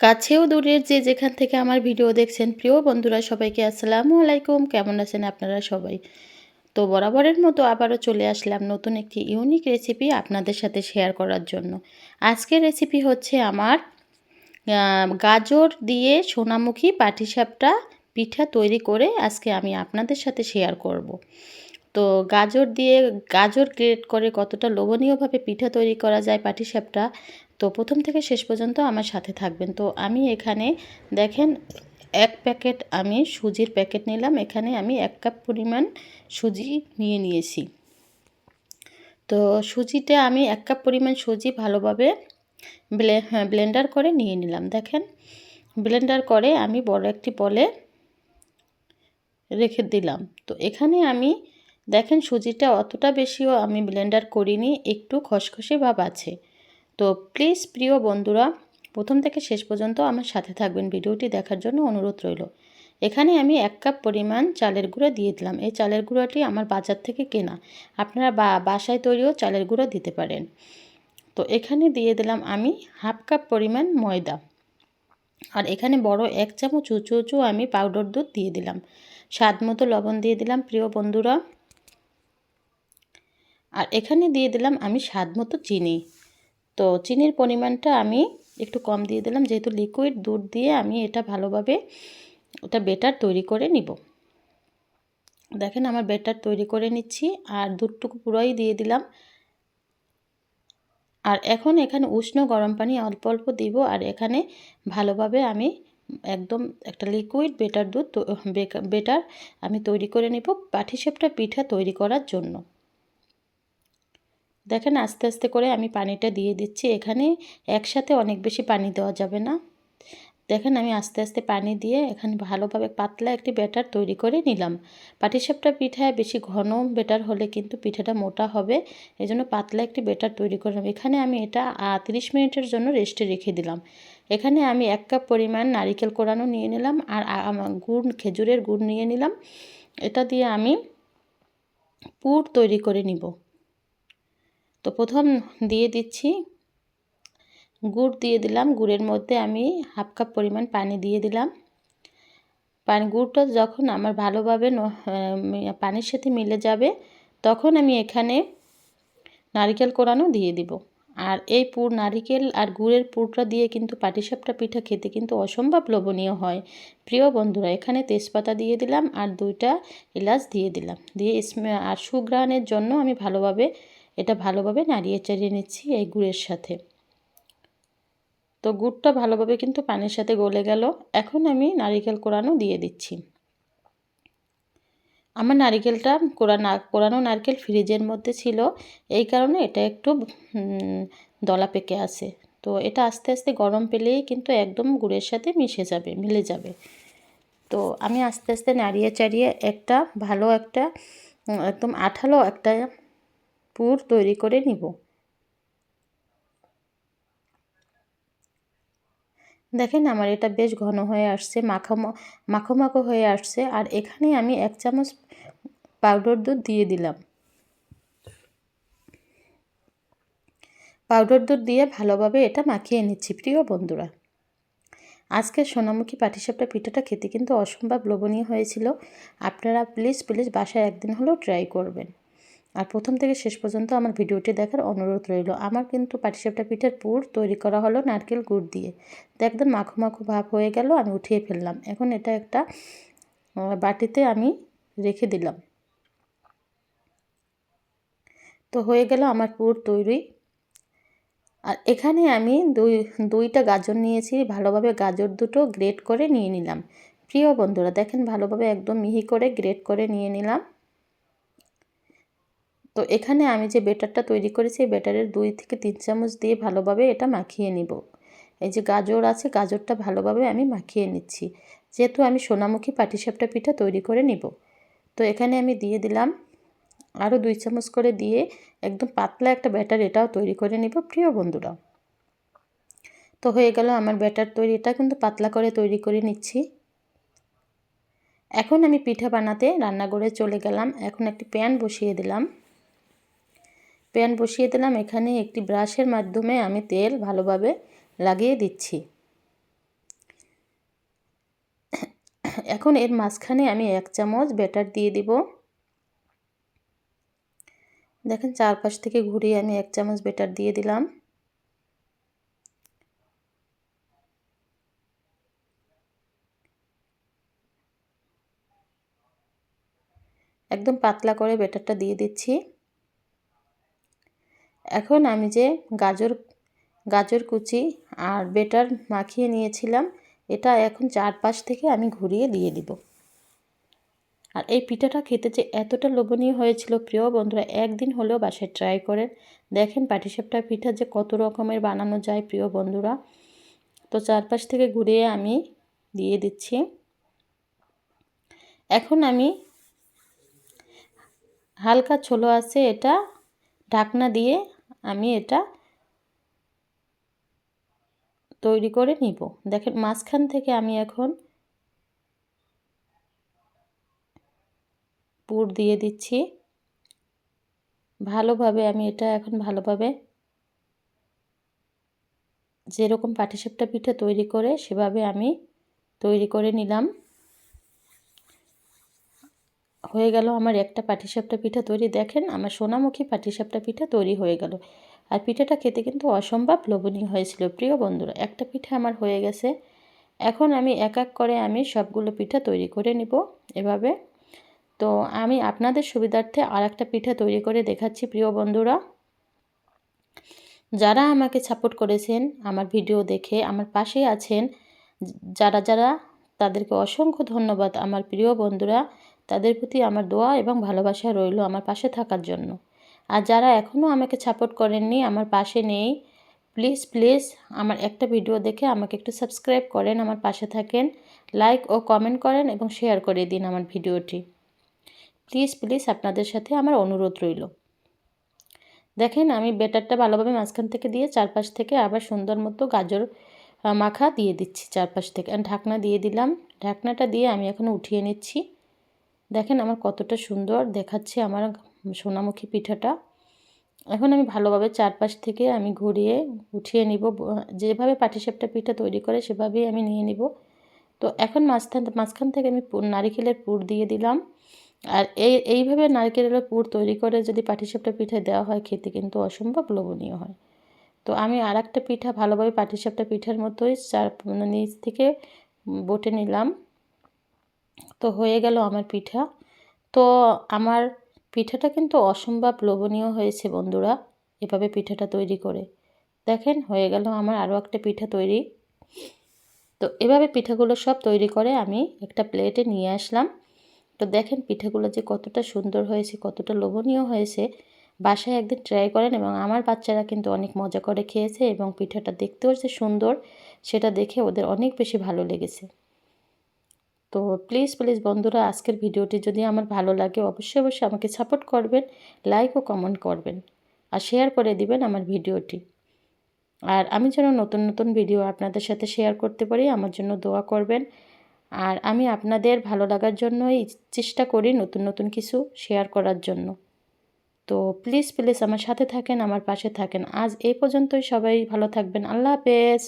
কাছেও দূরের যে যেখান থেকে আমার ভিডিও দেখছেন, প্রিয় বন্ধুরা সবাইকে আসসালামু আলাইকুম। কেমন আছেন আপনারা সবাই? তো বরাবরের মতো আবারও চলে আসলাম নতুন একটি ইউনিক রেসিপি আপনাদের সাথে শেয়ার করার জন্য। আজকের রেসিপি হচ্ছে আমার গাজর দিয়ে সোনামুখী পাটিসাপটা পিঠা তৈরি করে আজকে আমি আপনাদের সাথে শেয়ার করব। তো গাজর দিয়ে, গাজর গ্রেট করে কতটা লোভনীয়ভাবে পিঠা তৈরি করা যায় পাটিসাপটা তো প্রথম থেকে শেষ পর্যন্ত আমার সাথে থাকবেন। তো আমি এখানে দেখেন এক প্যাকেট আমি সুজির প্যাকেট নিলাম। এখানে আমি এক কাপ পরিমাণ সুজি নিয়ে নিয়েছি। তো সুজিটা আমি এক কাপ পরিমাণ সুজি ভালোভাবে ব্লেন্ডার হ্যাঁ, করে নিয়ে নিলাম। দেখেন ব্লেন্ডার করে আমি বড় একটি বলে রেখে দিলাম। তো এখানে আমি দেখেন সুজিটা অতটা বেশিও আমি ব্লেন্ডার করিনি। একটু খসখসে ভাব আছে। তো প্লিজ প্রিয় বন্ধুরা, প্রথম থেকে শেষ পর্যন্ত আমার সাথে থাকবেন। ভিডিওটি দেখার জন্য অনুরোধ রইল। এখানে আমি এক কাপ পরিমাণ চালের গুঁড়া দিয়ে দিলাম। এই চালের গুঁড়াটি আমার বাজার থেকে কেনা। আপনারা বা, বাসায় তৈরিও চালের গুঁড়ো দিতে পারেন। তো এখানে দিয়ে দিলাম আমি হাফ কাপ পরিমাণ ময়দা। আর এখানে বড় এক চামচ উঁচু উঁচু আমি পাউডার দুধ দিয়ে দিলাম। স্বাদ মতো লবণ দিয়ে দিলাম, প্রিয় বন্ধুরা। আর এখানে দিয়ে দিলাম আমি স্বাদ মতো চিনি। তো চিনির পরিমাণটা আমি একটু কম দিয়ে দিলাম। যেহেতু লিকুইড দুধ দিয়ে আমি এটা ভালোভাবে ওটা বেটার তৈরি করে নিব। দেখেন আমার বেটার তৈরি করে নিচ্ছি আর দুধটুকু পুরোই দিয়ে দিলাম। আর এখন এখানে উষ্ণ গরম পানি অল্প অল্প দিব আর এখানে ভালোভাবে আমি একদম একটা লিকুইড বেটার দুধ বেটার আমি তৈরি করে নিব পাঠিসাপটা পিঠা তৈরি করার জন্য। দেখেন আস্তে আস্তে করে আমি পানিটা দিয়ে দিচ্ছি। এখানে একসাথে অনেক বেশি পানি দেওয়া যাবে না। দেখেন আমি আস্তে আস্তে পানি দিয়ে এখানে ভালোভাবে পাতলা একটি ব্যাটার তৈরি করে নিলাম। পাটিসাপটা পিঠায় বেশি ঘন বেটার হলে কিন্তু পিঠাটা মোটা হবে। এই জন্য পাতলা একটি বেটার তৈরি করলাম। এখানে আমি এটা তিরিশ মিনিটের জন্য রেস্টে রেখে দিলাম। এখানে আমি এক কাপ পরিমাণ নারিকেল কোরানো নিয়ে নিলাম আর গুড়, খেজুরের গুড় নিয়ে নিলাম। এটা দিয়ে আমি পুর তৈরি করে নিব। তো প্রথম দিয়ে দিচ্ছি। গুড় দিয়ে দিলাম। গুড়ের মধ্যে আমি হাফ কাপ পরিমাণ পানি দিয়ে দিলাম। পানি, গুড়টা যখন আমার ভালোভাবে পানির সাথে মিলে যাবে, তখন আমি এখানে নারিকেল কোরানো দিয়ে দিব। আর এই পুর, নারিকেল আর গুড়ের পুরটা দিয়ে কিন্তু পাটিসাপটা পিঠা খেতে কিন্তু অসম্ভব লোভনীয় হয়। প্রিয় বন্ধুরা, এখানে তেজপাতা দিয়ে দিলাম আর দুইটা এলাচ দিয়ে দিলাম। দিয়ে আর সুগ্রানের জন্য আমি ভালোভাবে এটা ভালোভাবে নাড়িয়ে চাড়িয়ে নিচ্ছি এই গুড়ের সাথে। তো গুড়টা ভালোভাবে কিন্তু পানির সাথে গলে গেল। এখন আমি নারিকেল কোরানো দিয়ে দিচ্ছি। আমার নারিকেলটা কোরানো কোরানো নারকেল ফ্রিজের মধ্যে ছিল। এই কারণে এটা একটু দলা পেকে আছে। তো এটা আস্তে আস্তে গরম পেলেই কিন্তু একদম গুড়ের সাথে মিশে যাবে, মিলে যাবে। তো আমি আস্তে আস্তে নাড়িয়ে চাড়িয়ে একটা ভালো একটা একদম আঠালো একটা পুর তৈরি করে নিব। দেখেন আমার এটা বেশ ঘন হয়ে আসছে মাখো মাখো মাখো হয়ে আসছে, আর এখানে আমি এক চামচ পাউডার দুধ দিয়ে দিলাম। পাউডার দুধ দিয়ে ভালোভাবে এটা মাখিয়ে নিচ্ছি, প্রিয় বন্ধুরা। আজকে সোনামুখী পাটিসাপটা পিঠাটা খেতে কিন্তু অসম্ভব লোভনীয় হয়েছিল। আপনারা প্লিজ প্লিজ বাসায় একদিন হলেও ট্রাই করবেন। আর প্রথম থেকে শেষ পর্যন্ত আমার ভিডিওটি দেখার অনুরোধ রইল। আমার কিন্তু পাটিসাপটা পিঠের পুর তৈরি করা হলো নারকেল গুড় দিয়ে। তো একদম মাখো মাখো ভাব হয়ে গেল, আমি উঠিয়ে ফেললাম। এখন এটা একটা বাটিতে আমি রেখে দিলাম। তো হয়ে গেল আমার পুর তৈরি। আর এখানে আমি দুই, দুইটা গাজর নিয়েছি, ভালোভাবে গাজর দুটো গ্রেট করে নিয়ে নিলাম। প্রিয় বন্ধুরা, দেখেন ভালোভাবে একদম মিহি করে গ্রেট করে নিয়ে নিলাম। তো এখানে আমি যে বেটারটা তৈরি করেছি, এই বেটারের দুই থেকে তিন চামচ দিয়ে ভালোভাবে এটা মাখিয়ে নিব। এই যে গাজর আছে, গাজরটা ভালোভাবে আমি মাখিয়ে নিচ্ছি। যেহেতু আমি সোনামুখী পাটিসাপটা পিঠা তৈরি করে নিব। তো এখানে আমি দিয়ে দিলাম আরও দুই চামচ করে দিয়ে একদম পাতলা একটা ব্যাটার এটাও তৈরি করে নিব, প্রিয় বন্ধুরা। তো হয়ে গেল আমার ব্যাটার তৈরি এটা কিন্তু পাতলা করে তৈরি করে নিচ্ছি। এখন আমি পিঠা বানাতে রান্নাঘরে চলে গেলাম। এখন একটি প্যান বসিয়ে দিলাম। প্যান বসিয়ে দিলাম। এখানে একটি ব্রাশের মাধ্যমে আমি তেল ভালোভাবে লাগিয়ে দিচ্ছি। এখন এর মাঝখানে আমি এক চামচ ব্যাটার দিয়ে দিব। দেখেন চারপাশ থেকে ঘুরিয়ে আমি এক চামচ ব্যাটার দিয়ে দিলাম। একদম পাতলা করে ব্যাটারটা দিয়ে দিচ্ছি। এখন আমি যে গাজর গাজর কুচি আর বেটার মাখিয়ে নিয়েছিলাম, এটা এখন চারপাশ থেকে আমি ঘুরিয়ে দিয়ে দিব। আর এই পিঠাটা খেতে যে এতটা লোভনীয় হয়েছিল, প্রিয় বন্ধুরা, একদিন হলেও বাসায় ট্রাই করেন। দেখেন পাটিসাপটা পিঠা যে কত রকমের বানানো যায়, প্রিয় বন্ধুরা। তো চারপাশ থেকে ঘুরিয়ে আমি দিয়ে দিচ্ছি। এখন আমি হালকা ছোলো আছে এটা ঢাকনা দিয়ে আমি এটা তৈরি করে নিব। দেখেন, মাঝখান থেকে আমি এখন পুর দিয়ে দিচ্ছি। ভালোভাবে আমি এটা এখন ভালোভাবে যেরকম পাটিসাপটা পিঠা তৈরি করে সেভাবে আমি তৈরি করে নিলাম। হয়ে গেল, আমার একটা পাটিসাপটা পিঠা তৈরি। দেখেন, আমার সোনামুখী পাটিসাপটা পিঠা তৈরি হয়ে গেল। আর পিঠাটা খেতে কিন্তু অসম্ভব লোভনীয় হয়েছিল। প্রিয় বন্ধুরা, একটা পিঠা আমার হয়ে গেছে। এখন আমি এক এক করে আমি সবগুলো পিঠা তৈরি করে নিব এভাবে। তো আমি আপনাদের সুবিধার্থে আর একটা পিঠা তৈরি করে দেখাচ্ছি, প্রিয় বন্ধুরা। যারা আমাকে সাপোর্ট করেছেন, আমার ভিডিও দেখে, আমার পাশে আছেন, যারা যারা, তাদেরকে অসংখ্য ধন্যবাদ। আমার প্রিয় বন্ধুরা তাদের প্রতি আমার দোয়া এবং ভালোবাসা রইল আমার পাশে থাকার জন্য। আর যারা এখনও আমাকে সাপোর্ট করেননি, আমার পাশে নেই প্লিজ প্লিজ আমার একটা ভিডিও দেখে আমাকে একটু সাবস্ক্রাইব করেন, আমার পাশে থাকেন লাইক ও কমেন্ট করেন এবং শেয়ার করে দিন আমার ভিডিওটি প্লিজ প্লিজ আপনাদের সাথে আমার অনুরোধ রইল। দেখেন আমি বেটারটা ভালোভাবে মাঝখান থেকে দিয়ে চারপাশ থেকে আবার সুন্দর মতো গাজর মাখা দিয়ে দিচ্ছি চারপাশ থেকে। ঢাকনা দিয়ে দিলাম। ঢাকনাটা দিয়ে আমি এখন উঠিয়ে নিচ্ছি। দেখেন আমার কতটা সুন্দর দেখাচ্ছে আমার সোনামুখী পিঠাটা। এখন আমি ভালোভাবে চারপাশ থেকে আমি ঘুরিয়ে উঠিয়ে নিব। যেভাবে পাটিসাপটা পিঠা তৈরি করে সেভাবেই আমি নিয়ে নিব। তো এখন মাঝখান মাঝখান থেকে আমি নারিকেলের পুর দিয়ে দিলাম। আর এই, এইভাবে নারকেলের পুর তৈরি করে যদি পাটিসাপটা পিঠা দেওয়া হয় খেতে কিন্তু অসম্ভব লোভনীয় হয়। তো আমি আর একটা পিঠা ভালোভাবে পাটিসাপটা পিঠার মতোই চার মানে নিচ থেকে বটে নিলাম। তো হয়ে গেল আমার পিঠা। তো আমার পিঠাটা কিন্তু অসম্ভব লোভনীয় হয়েছে বন্ধুরা এভাবে পিঠাটা তৈরি করে। দেখেন হয়ে গেল আমার আরও একটা পিঠা তৈরি। তো এভাবে পিঠাগুলো সব তৈরি করে আমি একটা প্লেটে নিয়ে আসলাম। তো দেখেন পিঠাগুলো যে কতটা সুন্দর হয়েছে, কতটা লোভনীয় হয়েছে। বাসায় একদিন ট্রাই করেন এবং আমার বাচ্চারা কিন্তু অনেক মজা করে খেয়েছে এবং পিঠাটা দেখতেও যে সুন্দর, সেটা দেখে ওদের অনেক বেশি ভালো লেগেছে। তো প্লিজ প্লিজ বন্ধুরা, আজকের ভিডিওটি যদি আমার ভালো লাগে, অবশ্যই অবশ্যই আমাকে সাপোর্ট করবেন লাইক ও কমেন্ট করবেন আর শেয়ার করে দিবেন আমার ভিডিওটি। আর আমি যেন নতুন নতুন ভিডিও আপনাদের সাথে শেয়ার করতে পারি, আমার জন্য দোয়া করবেন। আর আমি আপনাদের ভালো লাগার জন্যই চেষ্টা করি নতুন নতুন কিছু শেয়ার করার জন্য। তো প্লিজ প্লিজ আমার সাথে থাকেন, আমার পাশে থাকেন। আজ এই পর্যন্তই সবাই ভালো থাকবেন। আল্লাহ হাফেজ।